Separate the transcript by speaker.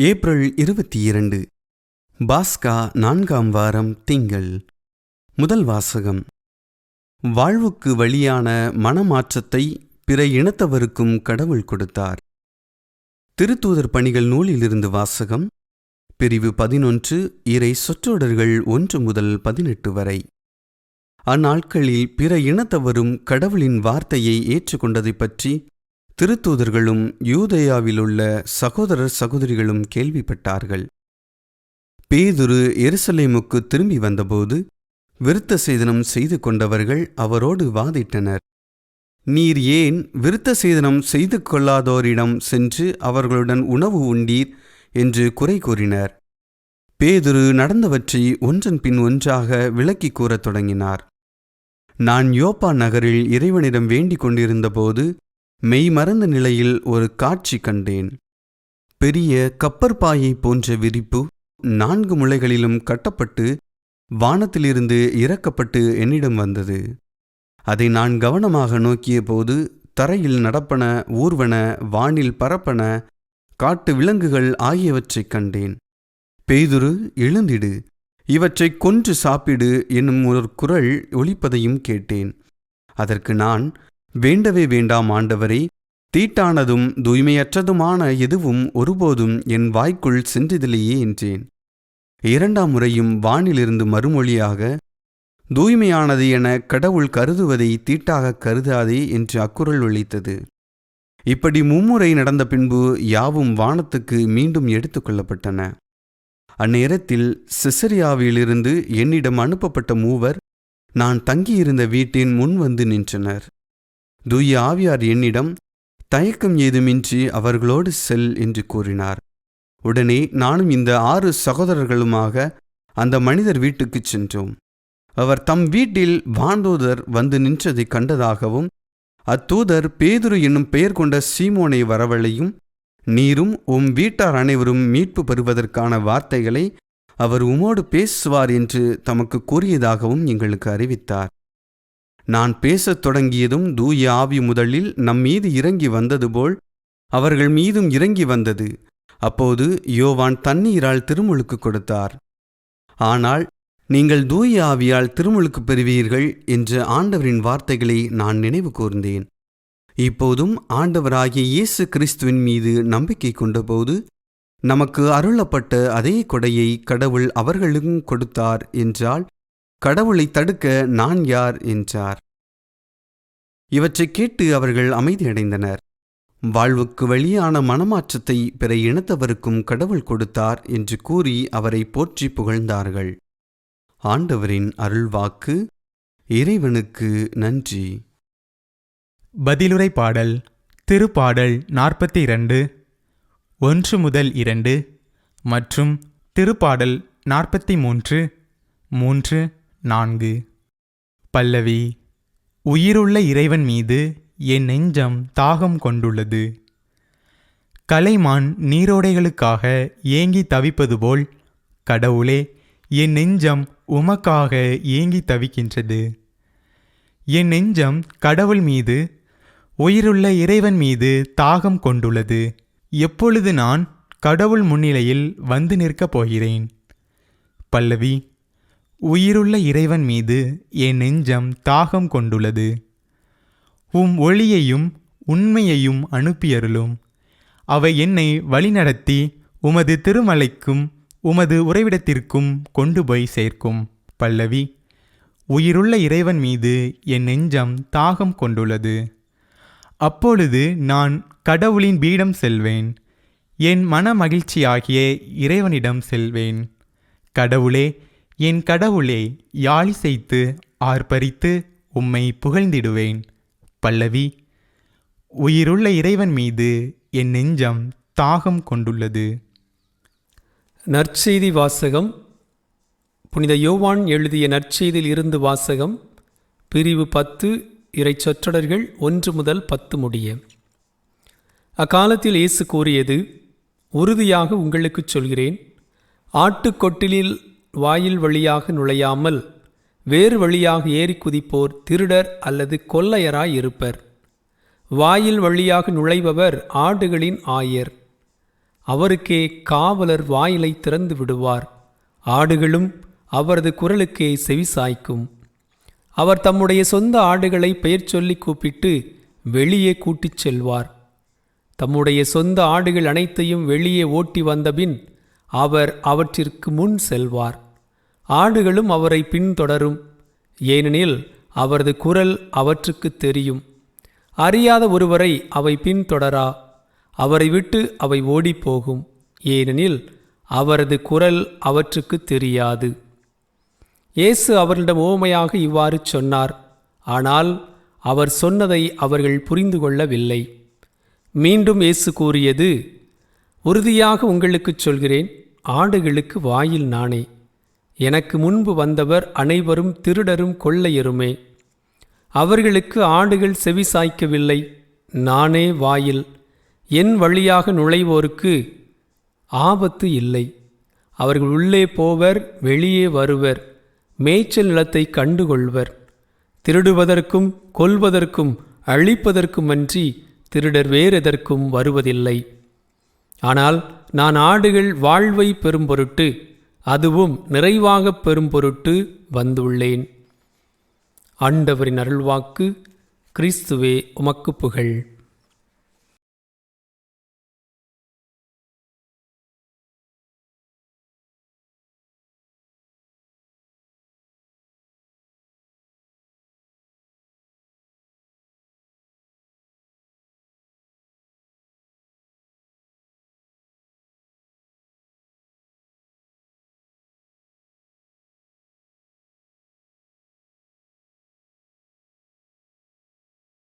Speaker 1: April இருபத்தி இரண்டு பாஸ்கா நான்காம் வாரம் திங்கள். முதல் வாசகம். வாழ்வுக்கு வழியான மனமாற்றத்தை பிற இனத்தவருக்கும் கடவுள் கொடுத்தார். திருத்தூதர் பணிகள் நூலிலிருந்து வாசகம். பிரிவு பதினொன்று இறை சொற்றொடர்கள் ஒன்று முதல் பதினெட்டு வரை. அந்நாட்களில் பிற இனத்தவரும் கடவுளின் வார்த்தையை ஏற்றுக்கொண்டதைப் பற்றி திருத்தூதர்களும் யூதயாவிலுள்ள சகோதரர் சகோதரிகளும் கேள்விப்பட்டார்கள். பேதுரு எருசலேமுக்கு திரும்பி வந்தபோது விருத்த சேதனம் செய்து கொண்டவர்கள் அவரோடு வாதிட்டனர். நீர் ஏன் விருத்த சேதனம் செய்து கொள்ளாதோரிடம் சென்று அவர்களுடன் உணவு உண்டீர்? என்று குறை கூறினர். பேதுரு நடந்தவற்றை ஒன்றன் பின் ஒன்றாக விளக்கிக் கூறத் தொடங்கினார். நான் யோப்பா நகரில் இறைவனிடம் வேண்டிக் கொண்டிருந்தபோது மெய்மறந்த நிலையில் ஒரு காட்சி கண்டேன். பெரிய கப்பற்பாயை போன்ற விரிப்பு நான்கு முளைகளிலும் கட்டப்பட்டு வானத்திலிருந்து இறக்கப்பட்டு என்னிடம் வந்தது. அதை நான் கவனமாக நோக்கியபோது தரையில் நடப்பன ஊர்வன வானில் பரப்பன காட்டு விலங்குகள் ஆகியவற்றைக் கண்டேன். பெய்துரு எழுந்திடு இவற்றைக் கொன்று சாப்பிடு என்னும் ஒரு குரல் ஒலிப்பதையும் கேட்டேன். அதற்கு நான் வேண்டவே வேண்டாம் ஆண்டவரே தீட்டானதும் தூய்மையற்றதுமான எதுவும் ஒருபோதும் என் வாய்க்குள் சென்றதிலேயே என்றேன். இரண்டாம் முறையும் வானிலிருந்து மறுமொழியாக தூய்மையானது என கடவுள் கருதுவதை தீட்டாக கருதாதே என்று அக்குரல் ஒழித்தது இப்படி மும்முறை நடந்த பின்பு யாவும் வானத்துக்கு மீண்டும் எடுத்துக்கொள்ளப்பட்டன அந்நேரத்தில் சிசரியாவிலிருந்து என்னிடம் அனுப்பப்பட்ட மூவர் நான் தங்கியிருந்த வீட்டின் முன் வந்து நின்றனர். தூய ஆவியார் என்னிடம் தயக்கம் ஏதுமின்றி அவர்களோடு செல் என்று கூறினார். உடனே நானும் இந்த ஆறு சகோதரர்களுமாக அந்த மனிதர் வீட்டுக்குச் சென்றோம். அவர் தம் வீட்டில் வாண்டோதர் வந்து நின்றதை கண்டதாகவும் அத்தூதர் பேதுரு என்னும் பெயர் கொண்ட சீமோனை வரவழையும் நீரும் உம் வீட்டார் அனைவரும் மீட்பு பெறுவதற்கான வார்த்தைகளை அவர் உமோடு பேசுவார் என்று தமக்கு கூறியதாகவும் எங்களுக்கு அறிவித்தார். நான் பேசத் தொடங்கியதும் தூய ஆவி முதலில் நம் மீது இறங்கி வந்தது போல் அவர்கள் மீதும் இறங்கி வந்தது. அப்போது யோவான் தண்ணீரால் திருமுழுக்கு கொடுத்தார். ஆனால் நீங்கள் தூய ஆவியால் திருமுழுக்கு பெறுவீர்கள் என்ற ஆண்டவரின் வார்த்தைகளை நான் நினைவு கூர்ந்தேன். இப்போதும் ஆண்டவராகிய இயேசு கிறிஸ்துவின் மீது நம்பிக்கை கொண்டபோது நமக்கு அருளப்பட்ட அதே கொடையை கடவுள் அவர்களுக்கும் கொடுத்தார் என்றால் கடவுளை தடுக்க நான் யார்? என்றார். இவற்றைக் கேட்டு அவர்கள் அமைதியடைந்தனர். வாழ்வுக்கு வெளியான மனமாற்றத்தை பிற இனத்தவருக்கும் கடவுள் கொடுத்தார் என்று கூறி அவரை போற்றி புகழ்ந்தார்கள். ஆண்டவரின் அருள்வாக்கு இறைவனுக்கு நன்றி.
Speaker 2: பதிலுரை பாடல் திருப்பாடல் நாற்பத்தி இரண்டு ஒன்று முதல் இரண்டு மற்றும் திருப்பாடல் நாற்பத்தி மூன்று மூன்று நான்கு. பல்லவி உயிருள்ள இறைவன் மீது என் நெஞ்சம் தாகம் கொண்டுள்ளது. கலைமான் நீரோடைகளுக்காக ஏங்கி தவிப்பது போல் கடவுளே என் நெஞ்சம் உமக்காக ஏங்கி தவிக்கின்றது. என் நெஞ்சம் கடவுள் மீது உயிருள்ள இறைவன் மீது தாகம் கொண்டுள்ளது. எப்பொழுது நான் கடவுள் முன்னிலையில் வந்து நிற்கப் போகிறேன்? பல்லவி உயிருள்ள இறைவன் மீது என் நெஞ்சம் தாகம் கொண்டுள்ளது. உம் ஒளியையும் உண்மையையும் அனுப்பியருளும். அவை என்னை வழிநடத்தி உமது திருமலைக்கும் உமது உறைவிடத்திற்கும் கொண்டு போய் சேர்க்கும். பல்லவி உயிருள்ள இறைவன் மீது என் நெஞ்சம் தாகம் கொண்டுள்ளது. அப்பொழுது நான் கடவுளின் பீடம் செல்வேன். என் மன மகிழ்ச்சியாகிய இறைவனிடம் செல்வேன். கடவுளே என் கடவுளே யாழிசைத்து ஆர்ப்பரித்து உம்மை புகழ்ந்திடுவேன். பல்லவி உயிருள்ள இறைவன் மீது என் நெஞ்சம் தாகம் கொண்டுள்ளது.
Speaker 3: நற்செய்தி வாசகம். புனித யோவான் எழுதிய நற்செய்தியில் இருந்து வாசகம். பிரிவு பத்து இறை சொற்றொடர்கள் ஒன்று முதல் பத்து முடிய. அக்காலத்தில் இயேசு கூறியது உறுதியாக உங்களுக்குச் சொல்கிறேன் ஆட்டுக்கொட்டிலில் வாயில் வழியாக நுழையாமல் வேறு வழியாக ஏறி குதிப்போர் திருடர் அல்லது கொள்ளையராய் இருப்பர். வாயில் வழியாக நுழைபவர் ஆடுகளின் ஆயர். அவருக்கே காவலர் வாயிலை திறந்து விடுவார். ஆடுகளும் அவரது குரலுக்கே செவிசாய்க்கும் அவர் தம்முடைய சொந்த ஆடுகளை பெயர் சொல்லி கூப்பிட்டு வெளியே கூட்டிச் செல்வார். தம்முடைய சொந்த ஆடுகள் அனைத்தையும் வெளியே ஓட்டி வந்தபின் அவர் அவற்றிற்கு முன் செல்வார். ஆடுகளும் அவரை பின்தொடரும். ஏனெனில் அவரது குரல் அவற்றுக்கு தெரியும். அறியாத ஒருவரை அவை பின்தொடரா? அவரை விட்டு அவை ஓடிப்போகும். ஏனெனில் அவரது குரல் அவற்றுக்கு தெரியாது. இயேசு அவர்களிடம் ஓமையாக இவ்வாறு சொன்னார். ஆனால் அவர் சொன்னதை அவர்கள் புரிந்து கொள்ளவில்லை. மீண்டும் இயேசு கூறியது உறுதியாக உங்களுக்குச் சொல்கிறேன் ஆடுகளுக்கு வாயில் நானே எனக்கு முன்பு வந்தவர் அனைவரும் திருடரும் கொள்ளையருமே. அவர்களுக்கு ஆடுகள் செவி சாய்க்கவில்லை நானே வாயில். என் வழியாக நுழைவோருக்கு ஆபத்து இல்லை. அவர்கள் உள்ளே போவர் வெளியே வருவர் மேய்ச்சல் நிலத்தை கண்டுகொள்வர். திருடுவதற்கும் கொல்வதற்கும் அழிப்பதற்குமன்றி திருடர் வேறெதற்கும் வருவதில்லை. ஆனால் நான் ஆடுகள் வாழ்வை பெறும் பொருட்டு அதுவும் நிறைவாகப் பெறும் பொருட்டு வந்துள்ளேன். ஆண்டவரின் அருள்வாக்கு கிறிஸ்துவே உமக்கு புகழ்.